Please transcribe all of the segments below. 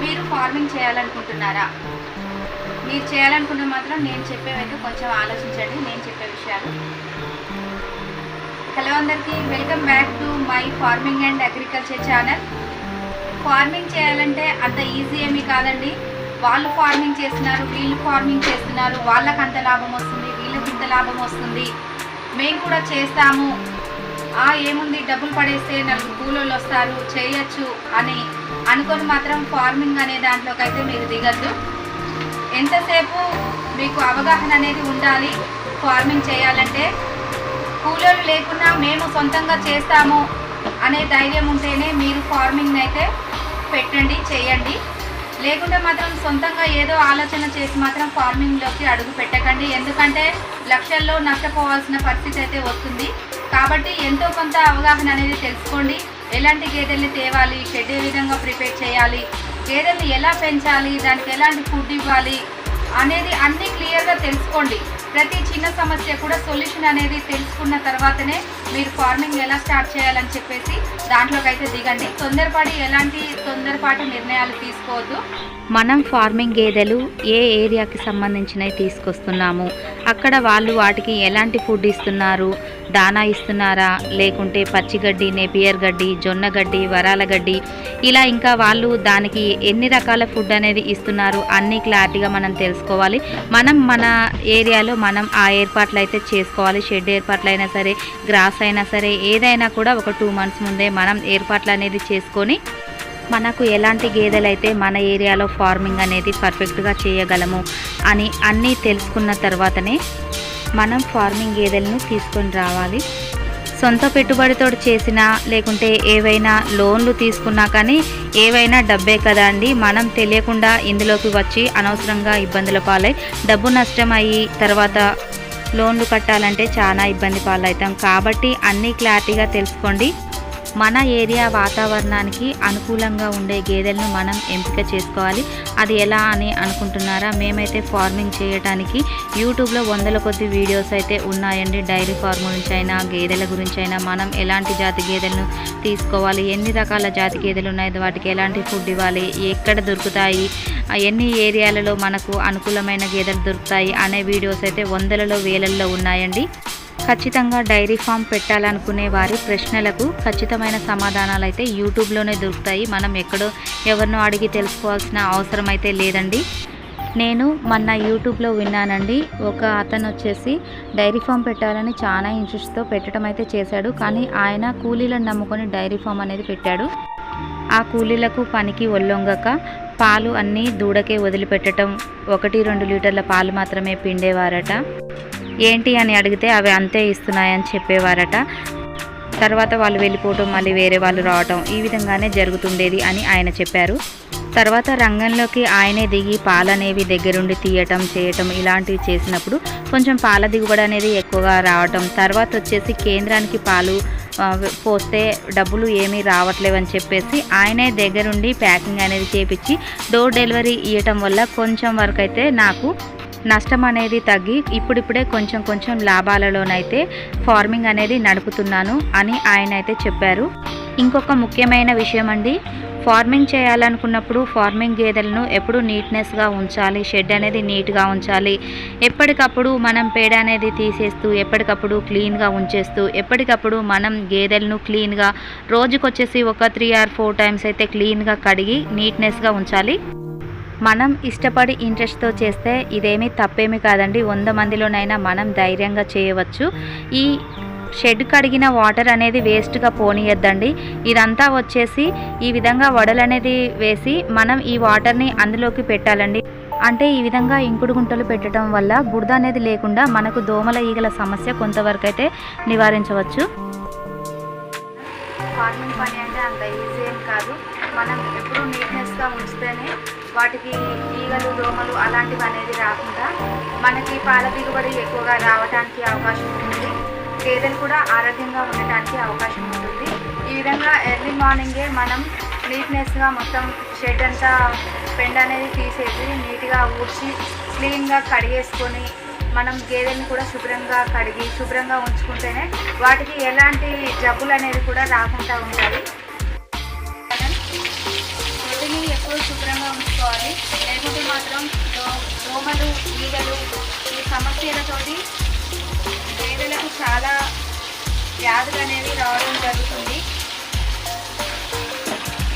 మీరు ఫార్మింగ్ చేయాలనుకుంటున్నారా? మీరు చేయాలనుకున్న మాత్రం నేను చెప్పేవైతే కొంచెం ఆలోచించండి నేను చెప్పే విషయాలు. హలో అందరికీ welcome back to my farming and agriculture channel farming చేయాలంటే అంత ఈజీ ఏమీ కాదండి. వాళ్ళు ఫార్మింగ్ చేస్తున్నారు వీళ్ళు ఫార్మింగ్ చేస్తున్నారు వాళ్ళకి అంత లాభం వస్తుంది వీళ్ళకి ఇంత లాభం వస్తుంది. మేము కూడా చేస్తాము. ఆ ఏముంది డబ్బులు పడేస్తే నలుగురు కూలోళ్ళు వస్తారు చేయొచ్చు అని అనుకొని మాత్రం ఫార్మింగ్ అనే దాంట్లోకి అయితే మీరు దిగద్దు. ఎంతసేపు మీకు అవగాహన అనేది ఉండాలి ఫార్మింగ్ చేయాలంటే? కూలోళ్ళు లేకుండా మేము సొంతంగా చేస్తాము అనే ధైర్యం ఉంటేనే మీరు ఫార్మింగ్ అయితే పెట్టండి చేయండి. లేకుంటే మాత్రం సొంతంగా ఏదో ఆలోచన చేసి మాత్రం ఫార్మింగ్లోకి అడుగు పెట్టకండి. ఎందుకంటే లక్షల్లో నష్టపోవాల్సిన పరిస్థితి అయితే వస్తుంది. కాబట్టి ఎంతో కొంత అవగాహన అనేది తెలుసుకోండి. ఎలాంటి గేదెల్ని తేవాలి షెడ్ ఏ విధంగా ప్రిపేర్ చేయాలి గేదెల్ని ఎలా పెంచాలి దానికి ఎలాంటి ఫుడ్ ఇవ్వాలి అనేది అన్నీ క్లియర్గా తెలుసుకోండి. ప్రతి చిన్న సమస్య కూడా సొల్యూషన్ అనేది తెలుసుకున్న తర్వాతనే మీరు ఫార్మింగ్ ఎలా స్టార్ట్ చేయాలని చెప్పేసి దాంట్లోకి అయితే దిగండి. తొందరపాటి ఎలాంటి తొందరపాటు నిర్ణయాలు తీసుకోవద్దు. మనం ఫార్మింగ్ గేదెలు ఏ ఏరియాకి సంబంధించినవి తీసుకొస్తున్నాము అక్కడ వాళ్ళు వాటికి ఎలాంటి ఫుడ్ ఇస్తున్నారు దానా ఇస్తున్నారా? లేకుంటే పచ్చిగడ్డి నేపియర్ గడ్డి జొన్న గడ్డి వరాల గడ్డి ఇలా ఇంకా వాళ్ళు దానికి ఎన్ని రకాల ఫుడ్ అనేది ఇస్తున్నారు అన్ని క్లారిటీగా మనం తెలుసుకోవాలి. మనం మన ఏరియాలో మనం ఆ ఏర్పాట్లు అయితే చేసుకోవాలి. షెడ్ ఏర్పాట్లు అయినా సరే గ్రాస్ అయినా సరే ఏదైనా కూడా ఒక టూ మంత్స్ ముందే మనం ఏర్పాట్లు అనేది చేసుకొని మనకు ఎలాంటి గేదెలు అయితే మన ఏరియాలో ఫార్మింగ్ అనేది పర్ఫెక్ట్గా చేయగలము అని అన్నీ తెలుసుకున్న తర్వాతనే మనం ఫార్మింగ్ గేదెలను తీసుకొని రావాలి. సొంత పెట్టుబడితో చేసినా లేకుంటే ఏవైనా లోన్లు తీసుకున్నా కానీ ఏవైనా డబ్బే కదా అండి. మనం తెలియకుండా ఇందులోకి వచ్చి అనవసరంగా ఇబ్బందుల పాలై డబ్బు నష్టం అయ్యి తర్వాత లోన్లు కట్టాలంటే చాలా ఇబ్బంది పాలవుతాం. కాబట్టి అన్నీ క్లారిటీగా తెలుసుకోండి. మన ఏరియా వాతావరణానికి అనుకూలంగా ఉండే గేదెలను మనం ఎంపిక చేసుకోవాలి. అది ఎలా అని అనుకుంటున్నారా? మేమైతే ఫార్మింగ్ చేయడానికి యూట్యూబ్లో వందల కొద్ది వీడియోస్ అయితే ఉన్నాయండి. డైరీ ఫార్మ్ గురించి అయినా గేదెల గురించి అయినా మనం ఎలాంటి జాతి గేదెలను తీసుకోవాలి? ఎన్ని రకాల జాతి గేదెలు ఉన్నాయి? వాటికి ఎలాంటి ఫుడ్ ఇవ్వాలి? ఎక్కడ దొరుకుతాయి? ఎన్ని ఏరియాలలో మనకు అనుకూలమైన గేదెలు దొరుకుతాయి? అనే వీడియోస్ అయితే వందలలో వేలల్లో ఉన్నాయండి. ఖచ్చితంగా డైరీ ఫామ్ పెట్టాలనుకునే వారి ప్రశ్నలకు ఖచ్చితమైన సమాధానాలు అయితే యూట్యూబ్లోనే దొరుకుతాయి. మనం ఎక్కడో ఎవరినో అడిగి తెలుసుకోవాల్సిన అవసరం అయితే లేదండి. నేను మొన్న యూట్యూబ్లో విన్నానండి. ఒక అతను వచ్చేసి డైరీ ఫామ్ పెట్టాలని చాలా ఇంట్రెస్ట్తో పెట్టడం అయితే చేశాడు. కానీ ఆయన కూలీలను నమ్ముకొని డైరీ ఫామ్ అనేది పెట్టాడు. ఆ కూలీలకు పనికి ఒళ్ళొంగక పాలు అన్నీ దూడకే వదిలిపెట్టడం ఒకటి రెండు లీటర్ల పాలు మాత్రమే పిండేవారట. ఏంటి అని అడిగితే అవి అంతే ఇస్తున్నాయని చెప్పేవారట. తర్వాత వాళ్ళు వెళ్ళిపోవటం మళ్ళీ వేరే వాళ్ళు రావటం ఈ విధంగానే జరుగుతుండేది అని ఆయన చెప్పారు. తర్వాత రంగంలోకి ఆయనే దిగి పాలనేవి దగ్గరుండి తీయటం చేయటం ఇలాంటివి చేసినప్పుడు కొంచెం పాల దిగుబడి అనేది ఎక్కువగా రావటం. తర్వాత వచ్చేసి కేంద్రానికి పాలు పోస్తే డబ్బులు ఏమీ రావట్లేవని చెప్పేసి ఆయనే దగ్గరుండి ప్యాకింగ్ అనేది చేపించి డోర్ డెలివరీ ఇవ్వటం వల్ల కొంచెం వరకు అయితే నాకు నష్టం అనేది తగ్గి ఇప్పుడిప్పుడే కొంచెం కొంచెం లాభాలలోనైతే ఫార్మింగ్ అనేది నడుపుతున్నాను అని ఆయన అయితే చెప్పారు. ఇంకొక ముఖ్యమైన విషయం అండి ఫార్మింగ్ చేయాలనుకున్నప్పుడు ఫార్మింగ్ గేదెలను ఎప్పుడు నీట్నెస్గా ఉంచాలి షెడ్ అనేది నీట్గా ఉంచాలి. ఎప్పటికప్పుడు మనం పేడ అనేది తీసేస్తూ ఎప్పటికప్పుడు క్లీన్గా ఉంచేస్తూ ఎప్పటికప్పుడు మనం గేదెలను క్లీన్గా రోజుకొచ్చేసి ఒక త్రీ ఆర్ ఫోర్ టైమ్స్ అయితే క్లీన్గా కడిగి నీట్నెస్గా ఉంచాలి. మనం ఇష్టపడి ఇంట్రెస్ట్తో చేస్తే ఇదేమీ తప్పేమీ కాదండి. వంద మందిలోనైనా మనం ధైర్యంగా చేయవచ్చు. ఈ షెడ్ కడిగిన వాటర్ అనేది వేస్ట్గా పోనీయద్దండి. ఇదంతా వచ్చేసి ఈ విధంగా వడలు అనేది వేసి మనం ఈ వాటర్ని అందులోకి పెట్టాలండి. అంటే ఈ విధంగా ఇంకుడు గుంటలు పెట్టడం వల్ల బురద అనేది లేకుండా మనకు దోమల ఈగల సమస్య కొంతవరకు అయితే నివారించవచ్చు. ఫార్మింగ్ పని అంటే అంత ఈజీ ఏం కాదు. మనం ఎప్పుడూ నీట్నెస్గా ఉంచితేనే వాటికి ఈగలు దోమలు అలాంటివి అనేది రాకుండా మనకి పాల దిగుబడి ఎక్కువగా రావడానికి అవకాశం ఉంటుంది. గేదెలు కూడా ఆరోగ్యంగా ఉండటానికి అవకాశం ఉంటుంది. ఈ విధంగా ఎర్లీ మార్నింగే మనం నీట్నెస్గా మొత్తం షెడ్ అంతా పెండ అనేది తీసేసి నీట్గా ఊడ్చి క్లీన్గా కడిగేసుకొని మనం గేదెలను కూడా శుభ్రంగా కడిగి శుభ్రంగా ఉంచుకుంటేనే వాటికి ఎలాంటి జబ్బులు అనేది కూడా రాకుండా ఉంటాయి. శుభ్రంగా ఉంచుకోవాలి. లేకుంటే మాత్రం దోమలు ఈగలు ఈ సమస్యలతోటి గేదెలకు చాలా వ్యాధులు అనేవి రావడం జరుగుతుంది.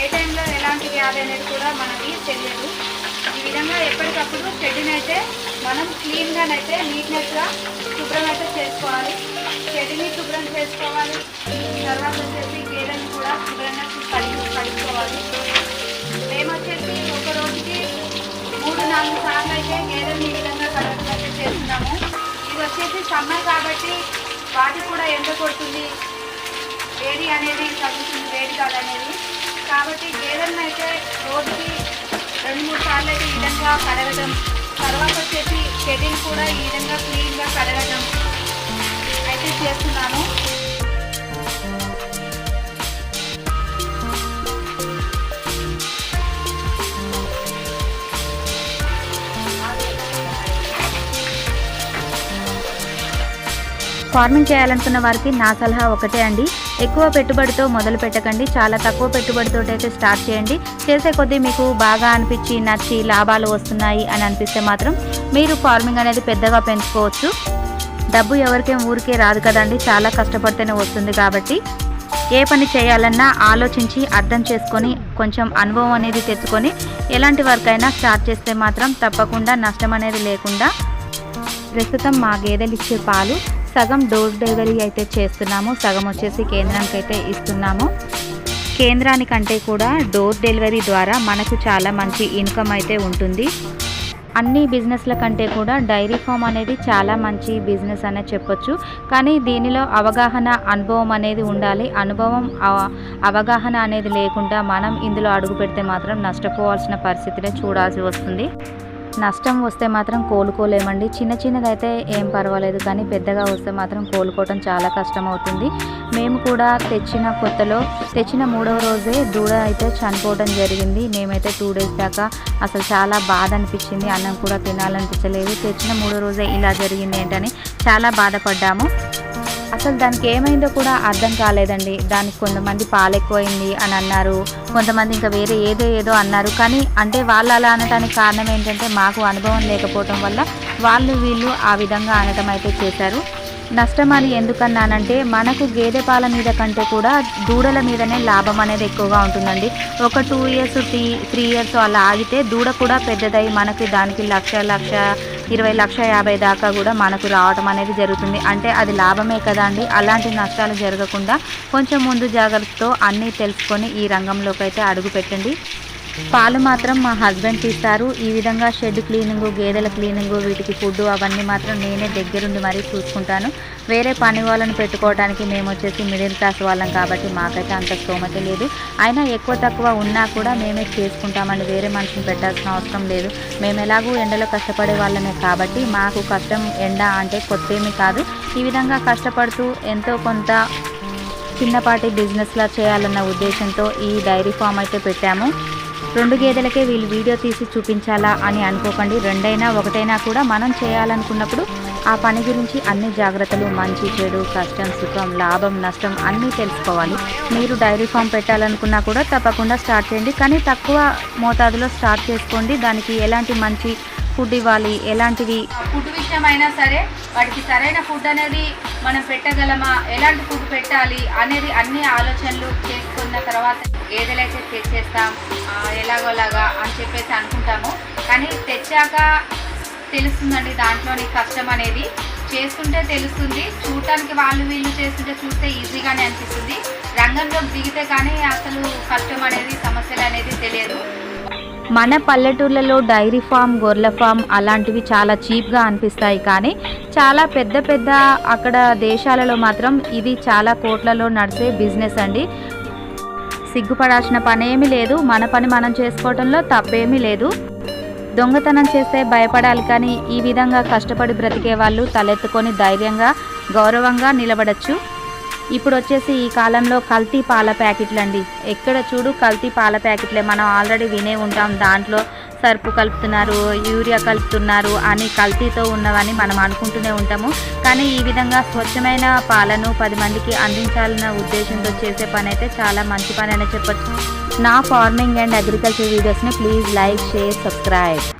ఏ టైంలో ఎలాంటి వ్యాధి అనేది కూడా మనకి తెలియదు. ఈ విధంగా ఎప్పటికప్పుడు షెడ్ని అయితే మనం క్లీన్గానైతే నీట్నెస్గా శుభ్రం అయితే చేసుకోవాలి. షెడ్ని శుభ్రం చేసుకోవాలి. తర్వాత వచ్చేసి గేదెని కూడా శుభ్రంగా కడిగి కడుక్కోవాలి మేము వచ్చేసి ఒక రోజుకి మూడు నాలుగు సార్లు అయితే గేదెలు ఈ విధంగా కడగడం చేస్తున్నాము. ఇది వచ్చేసి సమ్మర్ కాబట్టి వాటికి కూడా ఎండ కొడుతుంది. వేడి అనేది తగ్గుతుంది వేడి కాదనేది కాబట్టి గేదెలను అయితే రోజుకి రెండు మూడు సార్లు అయితే ఈ విధంగా కడగడం తర్వాత వచ్చేసి షెడ్యూల్ కూడా ఈ విధంగా క్లీన్గా కడగడం అయితే చేస్తున్నాను. ఫార్మింగ్ చేయాలనుకున్న వారికి నా సలహా ఒకటే అండి. ఎక్కువ పెట్టుబడితో మొదలు పెట్టకండి. చాలా తక్కువ పెట్టుబడితో అయితే స్టార్ట్ చేయండి. చేసే కొద్దీ మీకు బాగా అనిపించి నచ్చి లాభాలు వస్తున్నాయి అని అనిపిస్తే మాత్రం మీరు ఫార్మింగ్ అనేది పెద్దగా పెంచుకోవచ్చు. డబ్బు ఎవరికేం ఊరికే రాదు కదండి. చాలా కష్టపడితేనే వస్తుంది కాబట్టి ఏ పని చేయాలన్నా ఆలోచించి అర్థం చేసుకొని కొంచెం అనుభవం అనేది తెచ్చుకొని ఎలాంటి వర్క్ అయినా స్టార్ట్ చేస్తే మాత్రం తప్పకుండా నష్టం అనేది లేకుండా ప్రస్తుతం మా గేదెలు ఇచ్చే పాలు సగం డోర్ డెలివరీ అయితే చేస్తున్నాము. సగం వచ్చేసి కేంద్రానికి అయితే ఇస్తున్నాము. కేంద్రానికంటే కూడా డోర్ డెలివరీ ద్వారా మనకు చాలా మంచి ఇన్కమ్ అయితే ఉంటుంది. అన్ని బిజినెస్ల కంటే కూడా డైరీ ఫామ్ అనేది చాలా మంచి బిజినెస్ అనే చెప్పొచ్చు. కానీ దీనిలో అవగాహన అనుభవం అనేది ఉండాలి. అనుభవం అవగాహన అనేది లేకుండా మనం ఇందులో అడుగు పెడితే మాత్రం నష్టపోవాల్సిన పరిస్థితినే చూడాల్సి వస్తుంది. నష్టం వస్తే మాత్రం కోలుకోలేమండి. చిన్న చిన్నదైతే ఏం పర్వాలేదు కానీ పెద్దగా వస్తే మాత్రం కోలుకోవటం చాలా కష్టం అవుతుంది మేము కూడా తెచ్చిన కొత్తలో తెచ్చిన మూడవ రోజే దూడ అయితే చనిపోవడం జరిగింది. మేమైతే టూ డేస్ దాకా అసలు చాలా బాధ అనిపించింది. అన్నం కూడా తినాలనిపించలేదు. తెచ్చిన మూడో రోజే ఇలా జరిగింది ఏంటని చాలా బాధపడ్డాము. అసలు దానికి ఏమైందో కూడా అర్థం కాలేదండి. దానికి కొంతమంది పాలు ఎక్కువైంది అని అన్నారు. కొంతమంది ఇంకా వేరే ఏదో ఏదో అన్నారు. కానీ అంటే వాళ్ళు అలా అనడానికి కారణం ఏంటంటే మాకు అనుభవం లేకపోవటం వల్ల వాళ్ళు వీళ్ళు ఆ విధంగా అనటం అయితే చేశారు. నష్టం అని ఎందుకన్నానంటే మనకు గేదె పాల మీద కంటే కూడా దూడల మీదనే లాభం అనేది ఎక్కువగా ఉంటుందండి. ఒక two years three three years అలా ఆగితే దూడ కూడా పెద్దదై మనకి దానికి లక్ష లక్ష ఇరవై లక్ష యాభై దాకా కూడా మనకు రావటం అనేది జరుగుతుంది. అంటే అది లాభమే కదా అండి. అలాంటి నష్టాలు జరగకుండా కొంచెం ముందు జాగ్రత్తతో అన్నీ తెలుసుకొని ఈ రంగంలోకి అయితే అడుగు పెట్టండి. పాలు మాత్రం మా హస్బెండ్ తీస్తారు ఈ విధంగా షెడ్ క్లీనింగ్ గేదెల క్లీనింగ్ వీటికి ఫుడ్ అవన్నీ మాత్రం నేనే దగ్గరుండి మరీ చూసుకుంటాను. వేరే పని వాళ్ళని పెట్టుకోవడానికి మేము వచ్చేసి మిడిల్ క్లాస్ వాళ్ళం కాబట్టి మాకైతే అంత స్తోమత లేదు. అయినా ఎక్కువ తక్కువ ఉన్నా కూడా మేమే చేసుకుంటామండి. వేరే మనిషిని పెట్టాల్సిన అవసరం లేదు. మేము ఎలాగూ ఎండలో కష్టపడే వాళ్ళమే కాబట్టి మాకు కష్టం ఎండ అంటే కొత్త ఏమీ కాదు. ఈ విధంగా కష్టపడుతూ ఎంతో కొంత చిన్నపాటి బిజినెస్లా చేయాలన్న ఉద్దేశంతో ఈ డైరీ ఫామ్ అయితే పెట్టాము. రెండు గేదెలకే వీళ్ళు వీడియో తీసి చూపించాలా అని అనుకోకండి. రెండైనా ఒకటైనా కూడా మనం చేయాలనుకున్నప్పుడు ఆ పని గురించి అన్ని జాగ్రత్తలు మంచి చెడు కష్టం సుఖం లాభం నష్టం అన్నీ తెలుసుకోవాలి. మీరు డైరీ ఫామ్ పెట్టాలనుకున్నా కూడా తప్పకుండా స్టార్ట్ చేయండి. కానీ తక్కువ మోతాదులో స్టార్ట్ చేసుకోండి. దానికి ఎలాంటి మంచి ఫుడ్ ఇవ్వాలి ఎలాంటివి? ఫుడ్ విషయం అయినా సరే వాటికి సరైన ఫుడ్ అనేది మనం పెట్టగలమా? ఎలాంటి ఫుడ్ పెట్టాలి అనేది అన్ని ఆలోచనలు చేసుకున్న తర్వాత ఏదైతే తెచ్చేస్తాం ఎలాగోలాగా అని చెప్పేసి అనుకుంటాము. కానీ తెచ్చాక తెలుస్తుందండి దాంట్లోని కష్టం అనేది. చేస్తుంటే తెలుస్తుంది చూడటానికి వాళ్ళు వీళ్ళు చేస్తుంటే చూస్తే ఈజీగానే అనిపిస్తుంది. రంగంలోకి దిగితే కానీ అసలు కష్టం అనేది సమస్యలు అనేది తెలియదు. మన పల్లెటూర్లలో డైరీ ఫామ్ గొర్రెల ఫామ్ అలాంటివి చాలా చీప్గా అనిపిస్తాయి. కానీ చాలా పెద్ద పెద్ద అక్కడ దేశాలలో మాత్రం ఇది చాలా కోట్లలో నడిచే బిజినెస్ అండి. సిగ్గుపడాల్సిన పనేమీ లేదు. మన పని మనం చేసుకోవడంలో తప్పేమీ లేదు. దొంగతనం చేస్తే భయపడాలి కానీ ఈ విధంగా కష్టపడి బ్రతికే వాళ్ళు తలెత్తుకొని ధైర్యంగా గౌరవంగా నిలబడచ్చు. ఇప్పుడు వచ్చేసి ఈ కాలంలో కల్తీ పాల ప్యాకెట్లు అండి ఎక్కడ చూడు కల్తీ పాల ప్యాకెట్లే. మనం ఆల్రెడీ వినే ఉంటాం దాంట్లో సర్పు కలుపుతున్నారు యూరియా కలుపుతున్నారు అని కల్తీతో ఉన్నవని మనం అనుకుంటూనే ఉంటాము. కానీ ఈ విధంగా స్వచ్ఛమైన పాలను పది మందికి అందించాలన్న ఉద్దేశంతో చేసే పని అయితే చాలా మంచి పని అనే చెప్పచ్చు. నా ఫార్మింగ్ అండ్ అగ్రికల్చర్ వీడియోస్ని ప్లీజ్ లైక్ షేర్ సబ్స్క్రైబ్.